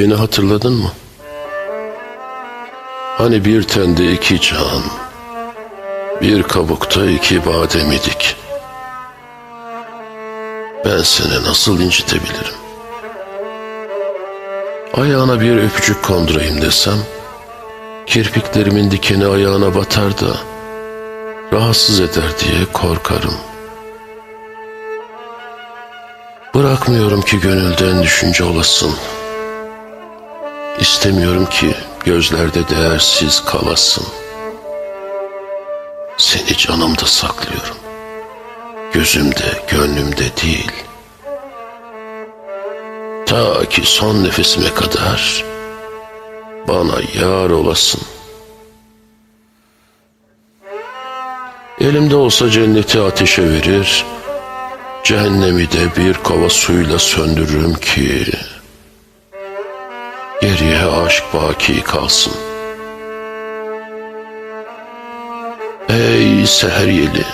Beni hatırladın mı? Hani bir tende iki can, bir kabukta iki badem idik. Ben seni nasıl incitebilirim? Ayağına bir öpücük kondurayım desem, kirpiklerimin dikeni ayağına batar da rahatsız eder diye korkarım. Bırakmıyorum ki gönülden düşünce olasın. İstemiyorum ki gözlerde değersiz kalasın. Seni canımda saklıyorum. Gözümde, gönlümde değil. Ta ki son nefesime kadar bana yar olasın. Elimde olsa cenneti ateşe verir, cehennemi de bir kova suyla söndürürüm ki geriye aşk baki kalsın. Ey seher yeli,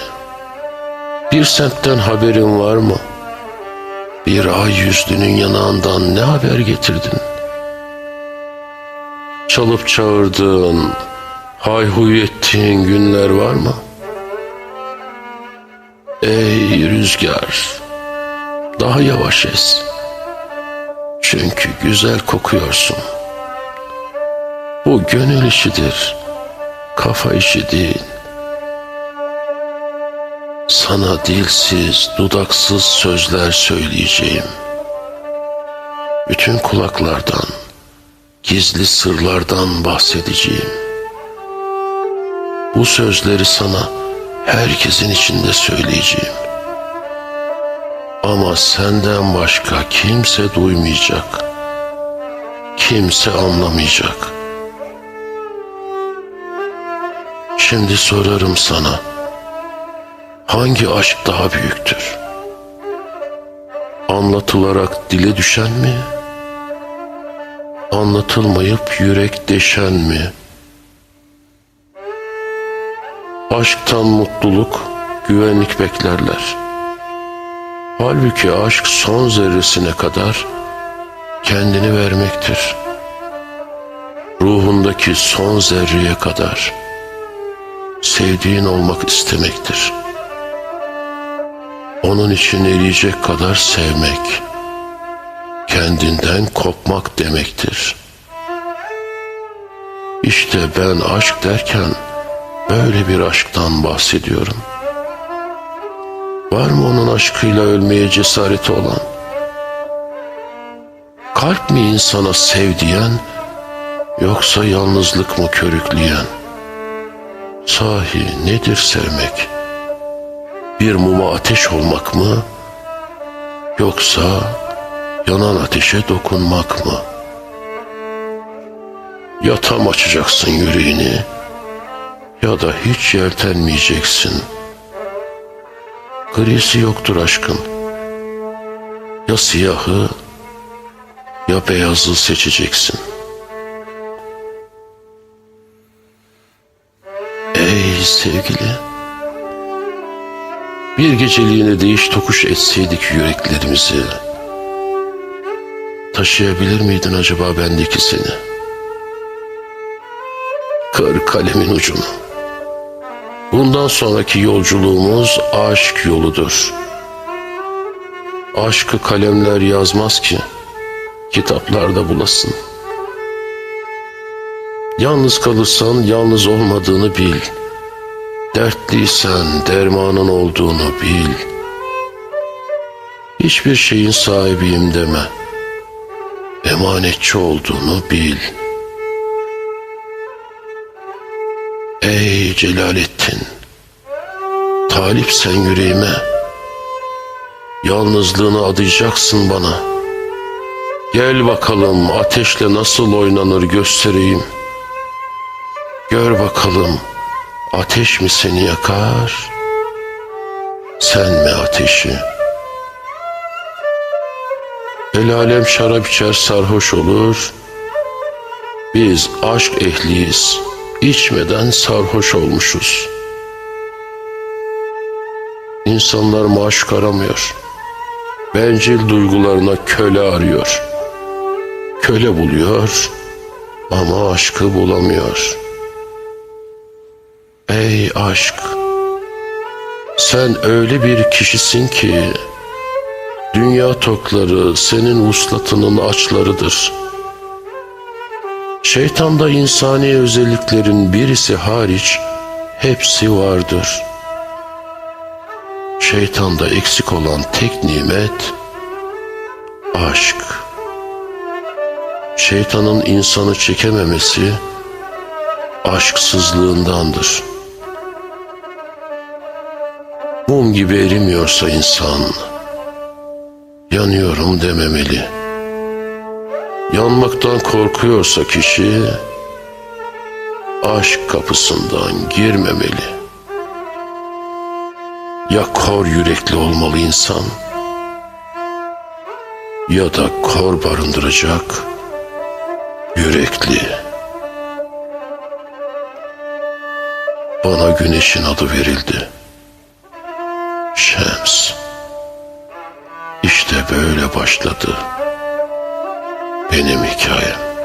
bir semtten haberin var mı? Bir ay yüzlünün yanağından ne haber getirdin? Çalıp çağırdığın, hayhuy ettiğin günler var mı? Ey rüzgar, daha yavaş es. Çünkü güzel kokuyorsun. Bu gönül işidir, kafa işi değil. Sana dilsiz, dudaksız sözler söyleyeceğim. Bütün kulaklardan, gizli sırlardan bahsedeceğim. Bu sözleri sana herkesin içinde söyleyeceğim. Ama senden başka kimse duymayacak. Kimse anlamayacak. Şimdi sorarım sana. Hangi aşk daha büyüktür? Anlatılarak dile düşen mi? Anlatılmayıp yürek deşen mi? Aşktan mutluluk, güvenlik beklerler. Halbuki aşk son zerresine kadar kendini vermektir. Ruhundaki son zerreye kadar sevdiğin olmak istemektir. Onun için eriyecek kadar sevmek, kendinden kopmak demektir. İşte ben aşk derken böyle bir aşktan bahsediyorum. Var mı onun aşkıyla ölmeye cesareti olan? Kalp mi insana sev diyen, yoksa yalnızlık mı körükleyen? Sahi nedir sevmek? Bir muma ateş olmak mı? Yoksa yanan ateşe dokunmak mı? Ya tam açacaksın yüreğini ya da hiç yeltenmeyeceksin. Grisi yoktur aşkın. Ya siyahı ya beyazı seçeceksin. Ey sevgili. Bir geceliğine değiş tokuş etseydik yüreklerimizi. Taşıyabilir miydin acaba bendeki seni? Kır kalemin ucunu. Bundan sonraki yolculuğumuz aşk yoludur. Aşkı kalemler yazmaz ki, kitaplarda bulasın. Yalnız kalırsan yalnız olmadığını bil. Dertliysen dermanın olduğunu bil. Hiçbir şeyin sahibiyim deme. Emanetçi olduğunu bil. Ey Celalettin, talip sen yüreğime, yalnızlığını adayacaksın bana. Gel bakalım ateşle nasıl oynanır göstereyim. Gör bakalım ateş mi seni yakar, sen mi ateşi? El alem şarap içer sarhoş olur, biz aşk ehliyiz, içmeden sarhoş olmuşuz. İnsanlar maşuk aramıyor, bencil duygularına köle arıyor. köle buluyor ama aşkı bulamıyor. Ey aşk! Sen öyle bir kişisin ki dünya tokları senin uslatının açlarıdır. Şeytanda insani özelliklerin birisi hariç hepsi vardır. Şeytanda eksik olan tek nimet aşk. Şeytanın insanı çekememesi aşksızlığındandır. Mum gibi erimiyorsa insan, yanıyorum dememeli. Yanmaktan korkuyorsa kişi, aşk kapısından girmemeli. Ya kor yürekli olmalı insan, ya da kor barındıracak yürekli. Bana güneşin adı verildi. Şems. İşte böyle başladı benim hikayem.